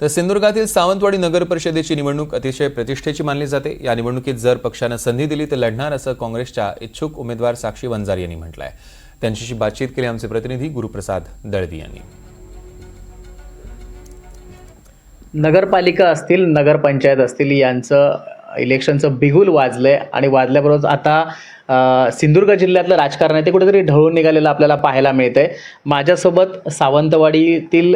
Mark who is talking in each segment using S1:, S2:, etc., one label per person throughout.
S1: तर सिंधुदुर्गातील सावंतवाडी नगर परिषदेची निवडणूक अतिशय प्रतिष्ठेची मानली जाते. या निवडणुकीत जर पक्षानं संधी दिली तर लढणार असं काँग्रेसच्या इच्छुक उमेदवार साक्षी वंजारी यांनी म्हटलंय. त्यांच्याशी बातचीत केली आमचे प्रतिनिधी गुरुप्रसाद दळवी यांनी.
S2: नगरपालिका असतील नगरपंचायत असतील यांचं इलेक्शनचं बिगुल वाजलंय आणि वाजल्याबरोबर आता सिंधुदुर्ग जिल्ह्यातलं राजकारण आहे ते कुठेतरी ढळून निघालेलं आपल्याला पाहायला मिळतंय. माझ्यासोबत सावंतवाडीतील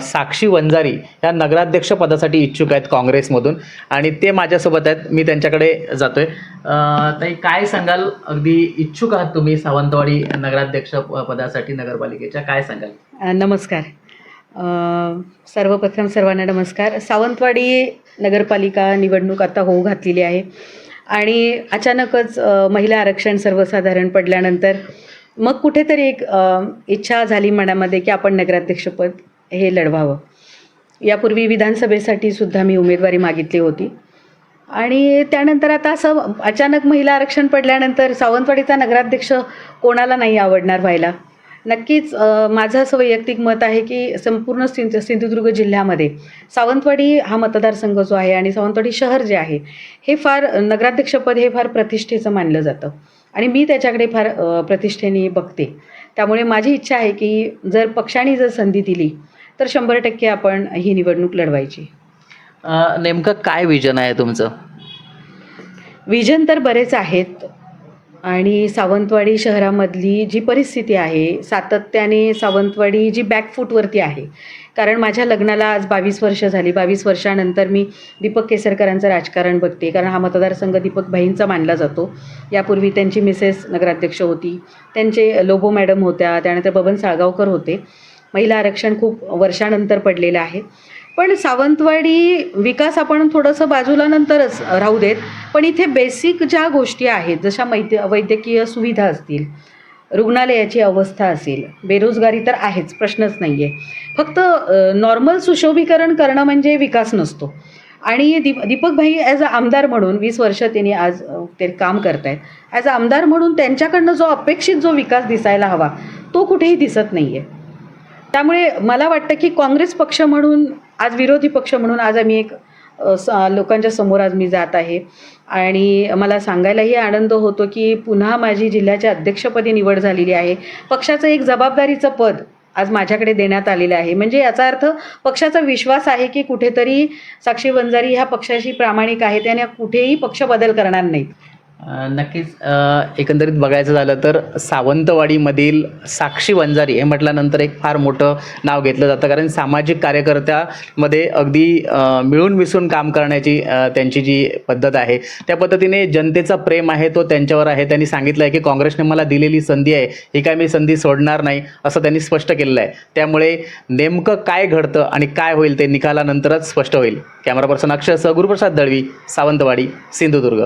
S2: साक्षी वंजारी या नगराध्यक्ष पदासाठी इच्छुक आहेत काँग्रेसमधून आणि ते माझ्यासोबत आहेत. मी त्यांच्याकडे जातोय. आहे ताई काय सांगाल? अगदी इच्छुक आहात तुम्ही सावंतवाडी नगराध्यक्ष प- पदासाठी नगरपालिकेच्या. काय सांगाल?
S3: नमस्कार. सर्वप्रथम सर्वांना नमस्कार. सावंतवाडी नगरपालिका निवडणूक आता होऊ घातलेली आहे. आणि अचानकच महिला आरक्षण सर्वसाधारण पडल्यानंतर मग कुठेतरी एक इच्छा झाली मनामध्ये की आपण नगराध्यक्षपद हे लढवावं. यापूर्वी विधानसभेसाठी सुद्धा मी उमेदवारी मागितली होती. आणि त्यानंतर आता असं अचानक महिला आरक्षण पडल्यानंतर सावंतवाडीचा नगराध्यक्ष कोणाला नाही आवडणार व्हायला? नक्कीच माझं असं वैयक्तिक मत आहे की संपूर्ण सिंध सिंधुदुर्ग जिल्ह्यामध्ये सावंतवाडी हा मतदारसंघ जो आहे आणि सावंतवाडी शहर जे आहे हे फार नगराध्यक्षपद हे फार प्रतिष्ठेचं मानलं जातं. आणि मी त्याच्याकडे फार प्रतिष्ठेने बघते. त्यामुळे माझी इच्छा आहे की जर पक्षाने जर संधी दिली तर शंभर टक्के आपण ही निवडणूक लढवायची.
S2: नेमकं काय विजन आहे तुमचं?
S3: विजन तर बरेच आहेत. आणि सावंतवाडी शहरामधली जी परिस्थिती आहे सातत्याने सावंतवाडी जी बॅकफूटवरती आहे. कारण माझ्या लग्नाला आज बावीस वर्ष झाली. बावीस वर्षानंतर मी दीपक केसरकरांचं राजकारण बघते. कारण हा मतदारसंघ दीपक भाईंचा मानला जातो. यापूर्वी त्यांची मिसेस नगराध्यक्ष होती. त्यांचे लोबो मॅडम होत्या. त्यानंतर बबन साळगावकर होते. महिला आरक्षण खूप वर्षानंतर पडलेलं आहे. पण सावंतवाडी विकास आपण थोडंसं बाजूला नंतरच राहू देत. पण इथे बेसिक ज्या गोष्टी आहेत जशा मैद्य वैद्यकीय सुविधा असतील रुग्णालयाची अवस्था असेल बेरोजगारी तर आहेच प्रश्नच नाही आहे फक्त नॉर्मल सुशोभीकरण करणं म्हणजे विकास नसतो. आणि दीप दीपकभाई ॲज अ आमदार म्हणून वीस वर्ष त्यांनी आज ते काम करत आहेत ॲज अ आमदार म्हणून त्यांच्याकडनं जो अपेक्षित जो विकास दिसायला हवा तो कुठेही दिसत नाही आहे त्यामुळे मला वाटतं की काँग्रेस पक्ष म्हणून आज विरोधी पक्ष म्हणून आज आम्ही एक स लोकांच्या समोर आज मी जात आहे. आणि मला सांगायलाही आनंद होतो की पुन्हा माझी जिल्ह्याच्या अध्यक्षपदी निवड झालेली आहे. पक्षाचं एक जबाबदारीचं पद आज माझ्याकडे देण्यात आलेलं आहे. म्हणजे याचा अर्थ पक्षाचा विश्वास आहे की कुठेतरी साक्षी वंजारी ह्या पक्षाशी प्रामाणिक आहेत त्याने कुठेही पक्ष बदल करणार नाहीत.
S2: नक्कीच एकंदरीत बघायचं झालं तर सावंतवाडीमधील साक्षी वंजारी हे म्हटल्यानंतर एक फार मोठं नाव घेतलं जातं. कारण सामाजिक कार्यकर्त्यामध्ये अगदी मिळून मिसळून काम करण्याची त्यांची जी पद्धत आहे त्या पद्धतीने जनतेचा प्रेम आहे तो त्यांच्यावर आहे. त्यांनी सांगितलं आहे की काँग्रेसने मला दिलेली संधी आहे ही काय मी संधी सोडणार नाही असं त्यांनी स्पष्ट केलेलं आहे. त्यामुळे नेमकं काय घडतं आणि काय होईल ते निकालानंतरच स्पष्ट होईल. कॅमेरा पर्सन अक्षय सह गुरुप्रसाद दळवी सावंतवाडी सिंधुदुर्ग.